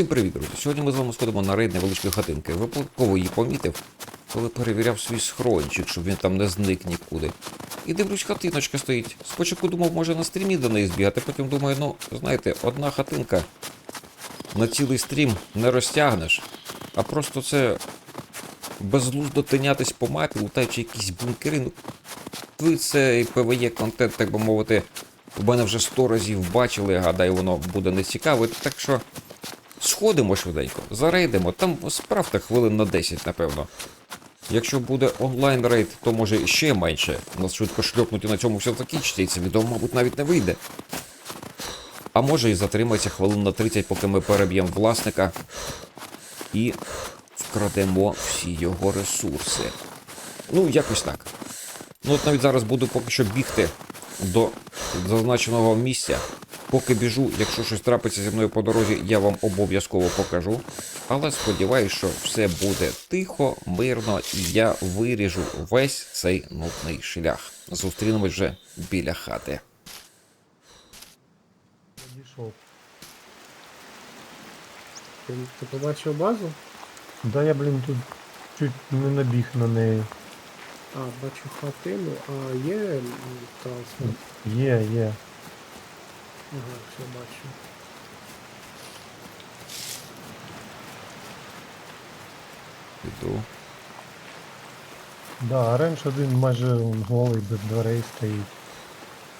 Всім привіт, друзі! Сьогодні ми з вами сходимо на рейд невеличкої хатинки. Випадково її помітив, коли перевіряв свій схрончик, щоб він там не зник нікуди. І дивлюсь, хатиночка стоїть. Спочатку думав, може на стрімі до неї збігати, потім думаю, ну, знаєте, одна хатинка на цілий стрім не розтягнеш, а просто це безглуздо тинятись по мапі, лутаючи якісь бункери. Ну, ви цей ПВЄ контент, так би мовити, у мене вже сто разів бачили, гадаю, воно буде нецікаво. Так що сходимо швиденько, зарейдимо, там справте хвилин на 10, напевно. Якщо буде онлайн рейд, то може ще менше. Нас швидко шльопнуть і на цьому все закінчиться, і це відео, мабуть, навіть не вийде. А може і затримається хвилин на 30, поки ми переб'ємо власника і вкрадемо всі його ресурси. Ну, якось так. Ну, от навіть зараз буду поки що бігти до зазначеного місця. Поки біжу, якщо щось трапиться зі мною по дорозі, я вам обов'язково покажу. Але сподіваюся, що все буде тихо, мирно, і я виріжу весь цей нудний шлях. Зустрінемось вже біля хати. Ти, ти побачив базу? Да я, блін, тут чуть не набіг на неї. А, бачу хатину, а є транспорт. Є, є. Ага, все бачу. Іду. Да, а раніше один майже голий без дверей стоїть.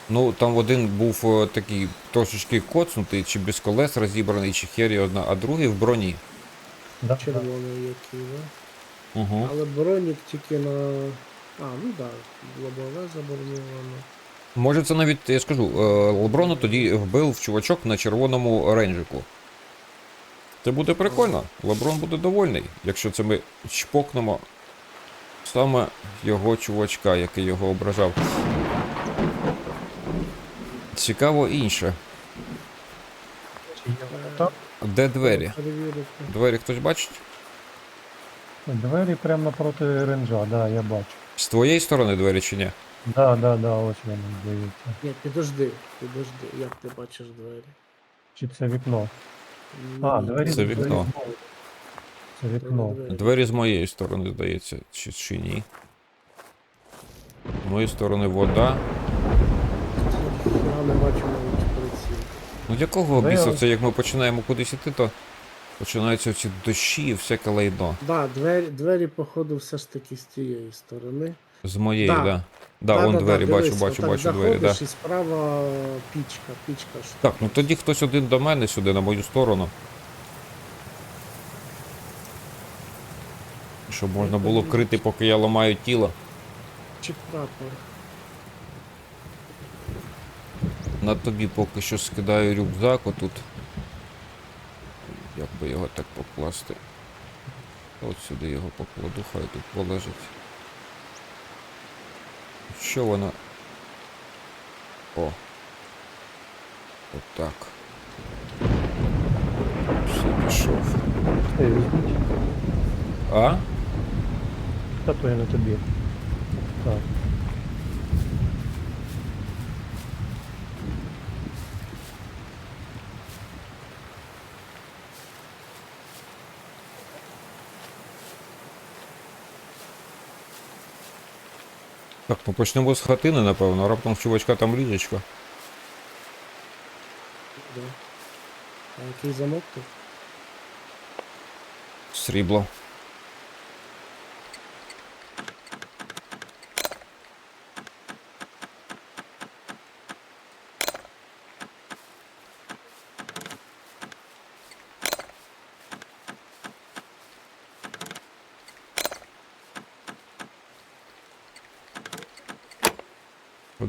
Ну, там один був е, такий трошечки коцнутий, чи без колес розібраний, чи хері одна, а другий в броні. Да? Червоний який, да? Угу. Але бронік тільки на. А, ну так, да, лобове заброньовано. Може, це навіть, я скажу, е, Леброна тоді вбив чувачок на червоному рейнджику. Це буде прикольно. Леброн буде довольний, якщо це ми чпокнемо саме його чувачка, який його ображав. Цікаво інше. Де двері? Двері хтось бачить? Двері прямо напроти ренджа, да, я бачу. З твоєї сторони двері чи ні? Да, да, да, ось вони, здається. Ні, підожди, підожди, як ти бачиш двері? Чи це вікно? А, Ні, двері Це двері вікно. знову. Це вікно. двері. Двері з моєї сторони, здається, чи, чи ні. З моєї сторони вода. Я не бачу навіть приціл. Ну якого Ви біса це, як ми починаємо кудись іти, то починаються ці дощі і всяке лайно. Да, двері, двері, походу, все ж таки з тієї сторони. З моєї, Да. да. Да, да, вон двері, бачу, дивись, бачу, бачу двері, да. І справа пічка, пічка. Так, ну тоді хтось один до мене сюди, на мою сторону. Щоб можна було крити, поки я ламаю тіло. Чи прапор. На тобі поки що скидаю рюкзак отут. Як би його так покласти? От сюди його покладу, хай тут полежить. Що воно? О. Отак. Все пішов. Це візьміть. А? Та то я на тобі. Так. Так, ну почнемо з хатини, напевно, раптом чувачка там ліжечко. Да. А який замок тут? Срібло.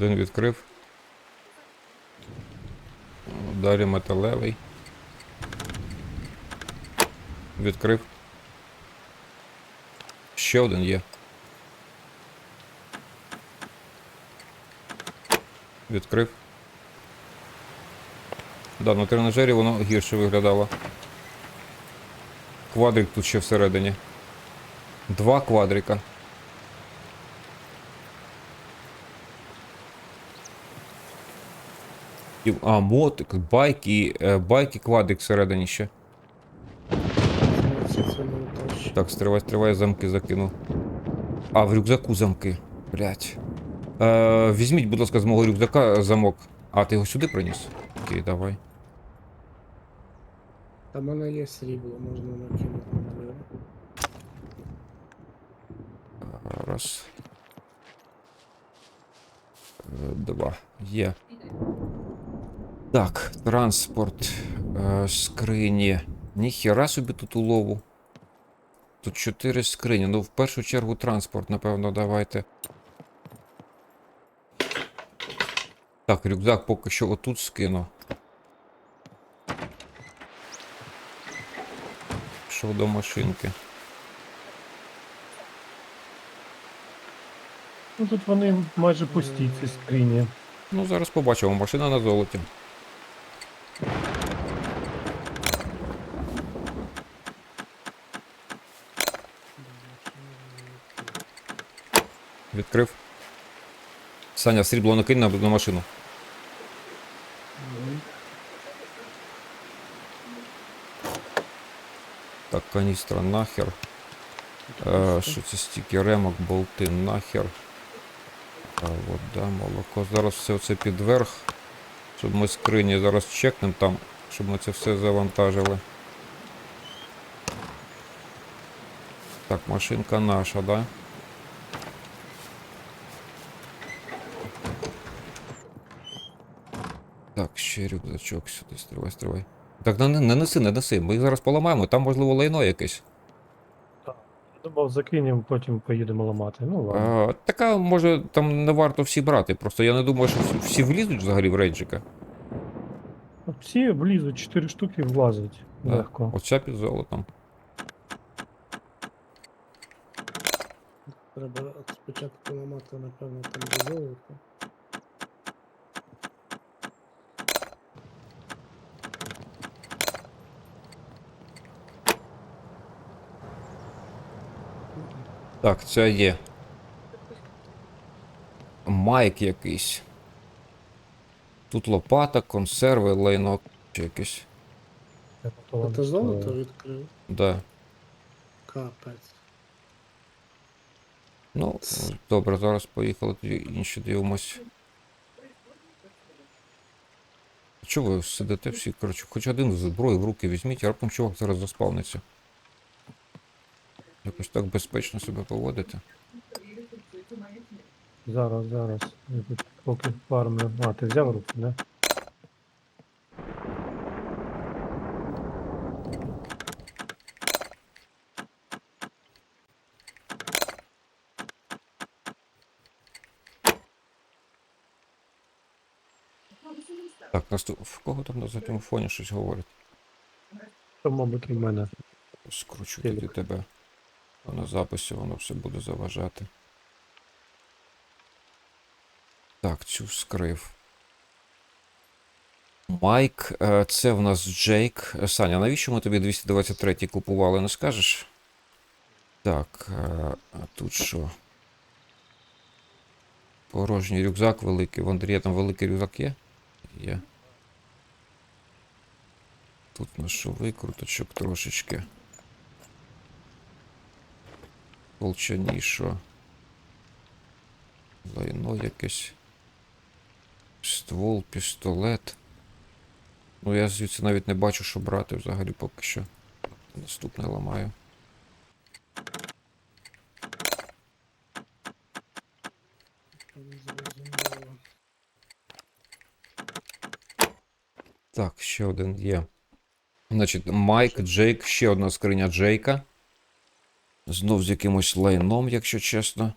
Один відкрив. Далі металевий. Відкрив. Ще один є. Відкрив. Да, на тренажері воно гірше виглядало. Квадрик тут ще всередині. Два квадрика. І, а, мотик, байк і, е, байк і квадрик всередині ще. Так, стривай, стривай, замки закину. А, в рюкзаку замки. Блять. Е, візьміть, будь ласка, з мого рюкзака замок. А, ти його сюди приніс? Окей, давай. Там в мене є срібло, можна накинути на двері. Раз. Е, Два. Є. Так, транспорт. Е, скрині. Ніхіра собі тут улову. Тут чотири скрині. Ну, в першу чергу транспорт, напевно, давайте. Так, рюкзак поки що отут скину. Пішов до машинки. Ну тут вони майже пусті, ці скрині. Ну, зараз побачимо. Машина на золоті. Відкрив. Саня, срібло накинь на, на машину. Так, каністра нахер. Е, що це стільки ремок, болти нахер. А, вода, молоко. Зараз все це підверх. Щоб ми скрині зараз чекнемо там, щоб ми це все завантажили. Так, машинка наша, да? Так, ще рюкзачок сюди, стривай, стривай. Так, не, не неси, не неси. Ми їх зараз поламаємо, там можливо лайно якесь. Думав, закинемо, потім поїдемо ламати. Ну ладно. А, така, може, там не варто всі брати. Просто я не думаю, що всі, всі влізуть взагалі в рейджика. От Всі влізуть, 4 штуки влазять. Да. Легко. Оця під золотом. Треба спочатку ламати, напевно, там до золота. Так, це є. Майк якийсь. Тут лопата, консерви, лайно чи якесь. Я А ти золото відкрив? Да. Капець. Ну, добре, зараз поїхали тоді інші дивимось. Чого ви сидите всі? Коротше, хоч один зброю в руки візьміть, а раптом чувак зараз заспавниться. Якось так безпечно себе поводите. Зараз, зараз. Я тут поки фармлю. А, ти взяв руку, да? Так, наступ... В кого там на задньому фоні щось говорить? То, мабуть, і в мене. Скручу тоді тебе. А на записі воно все буде заважати. Так, цю скрив. Майк, е, це в нас Джейк. Е, Саня, навіщо ми тобі 223 купували, не скажеш? Так, е, а тут що? Порожній рюкзак великий. В Андрія там великий рюкзак є? Є. Тут у нас що викруточок трошечки. Волчані. Лайно якесь. Ствол, пістолет. Ну я звідси навіть не бачу, що брати взагалі поки що. Наступне ламаю. Так, ще один є. Значить, Майк, Джейк, ще одна скриня Джейка. Знов з якимось лайном, якщо чесно.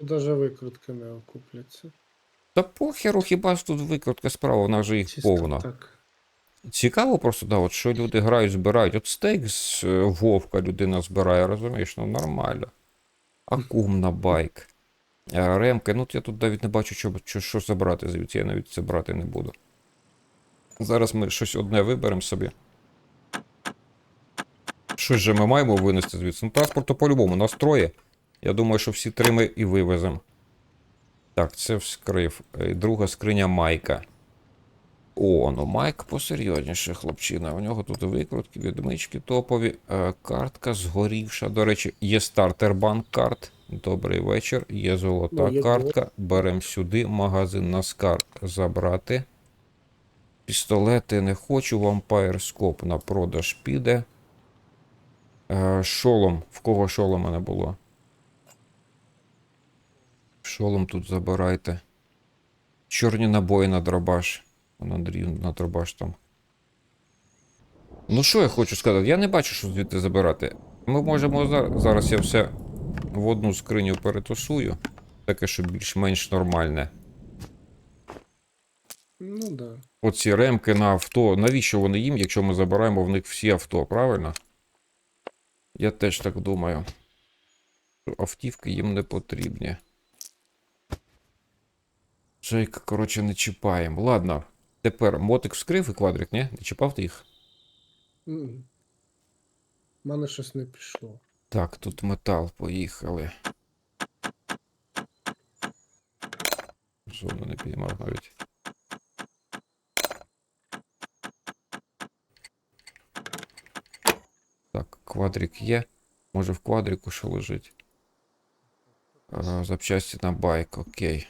Даже викрутки не окупляться. Та похеру, хіба ж тут викрутка справа, вона вже їх Чисто повна. так. Цікаво просто, да, от що люди грають, збирають. От стейк з е, вовка людина збирає, розумієш, ну нормально. Акум на байк. Е, Ремки, ну я тут навіть не бачу, що, що, що забрати звідси, я навіть це брати не буду. Зараз ми щось одне виберемо собі. Щось же ми маємо винести звідси. Ну, транспорту по-любому, нас троє. Я думаю, що всі три ми і вивеземо. Так, це вскрив. Е, Друга скриня майка. О, ну Майк посерйозніше, хлопчина. У нього тут викрутки, відмички топові. Е, картка згорівша. До речі, є стартер банк карт. Добрий вечір. Є золота Ну, є картка. Берем сюди. Магазин на скарб забрати. Пістолети не хочу. Вампайр скоп на продаж піде. Е, шолом. В кого шолома не було? Шолом тут забирайте. Чорні набої на дробаш. Вон Андрій на дробаш там. Ну що я хочу сказати? Я не бачу, що звідти забирати. Ми можемо за- зараз я все в одну скриню перетусую. Таке, що більш-менш нормальне. Ну да. Оці ремки на авто. Навіщо вони їм, якщо ми забираємо в них всі авто, правильно? Я теж так думаю. Автівки їм не потрібні. Джейка, коротше, не чіпаємо. Ладно. Тепер мотик вскрив і квадрик, ні? Не чіпав ти їх? У мене щось не пішло. Так, тут метал, поїхали. Зону не піймав навіть. Так, квадрик є. Може в квадрику що лежить? А, запчасті на байк, окей.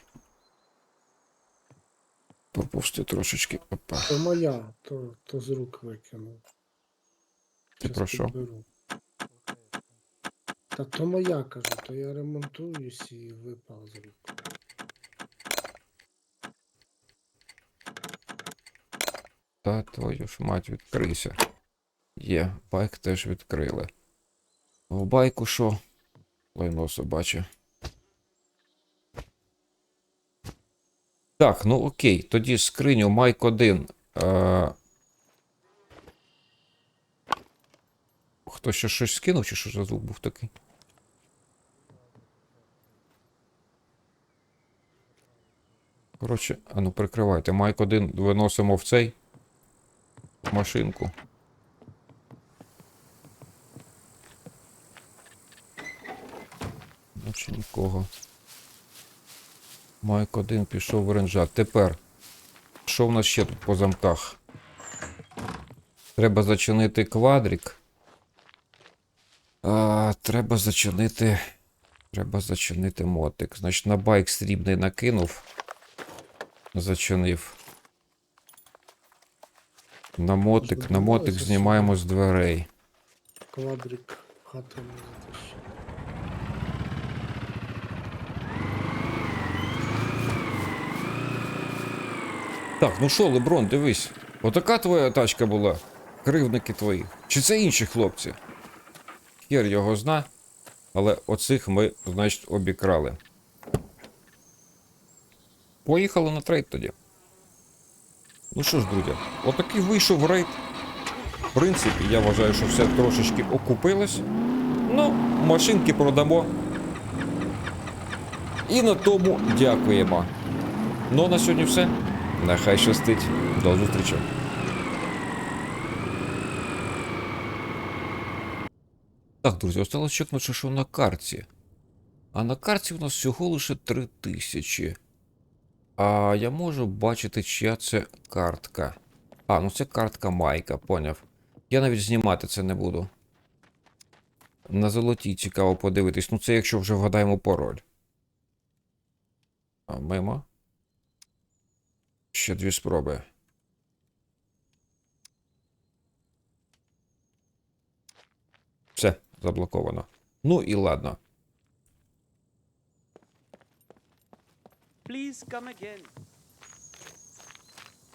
Попусти трошечки. Опа. То моя, то, то з рук викинув. Ти про що? Та то моя, кажу, то я ремонтуюсь і випав з рук. Та твою ж мать, відкрийся. Є, байк теж відкрили. В байку що? Лайно собаче. Так, ну окей, тоді скриню Майк 1. Е... Хто ще щось скинув, чи що за звук був такий? Коротше, а ну прикривайте. Майк 1 виносимо в цей в машинку. Наче нікого. Майк 1 пішов в ренжат. Тепер. Що в нас ще тут по замках? Треба зачинити квадрик. А, треба зачинити. Треба зачинити мотик. Значить, на байк срібний накинув. Зачинив. На мотик, на мотик знімаємо з дверей. Квадрик в Так, ну що, Леброн, дивись. Отака твоя тачка була. Кривники твої. Чи це інші хлопці? Хер його зна. Але оцих ми, значить, обікрали. Поїхали на трейд тоді. Ну що ж, друзі, отакий вийшов рейд. В принципі, я вважаю, що все трошечки окупилось. Ну, машинки продамо. І на тому дякуємо. Ну, на сьогодні все. Нехай щастить. До зустрічі. Так, друзі, осталось чекнути, що на карті. А на карті у нас всього лише 3000. А я можу бачити, чия це картка. А, ну це картка Майка, поняв. Я навіть знімати це не буду. На золотій цікаво подивитись. Ну це якщо вже вгадаємо пароль. А, мимо. Ще дві спроби. Все, заблоковано. Ну і ладно. Please come again.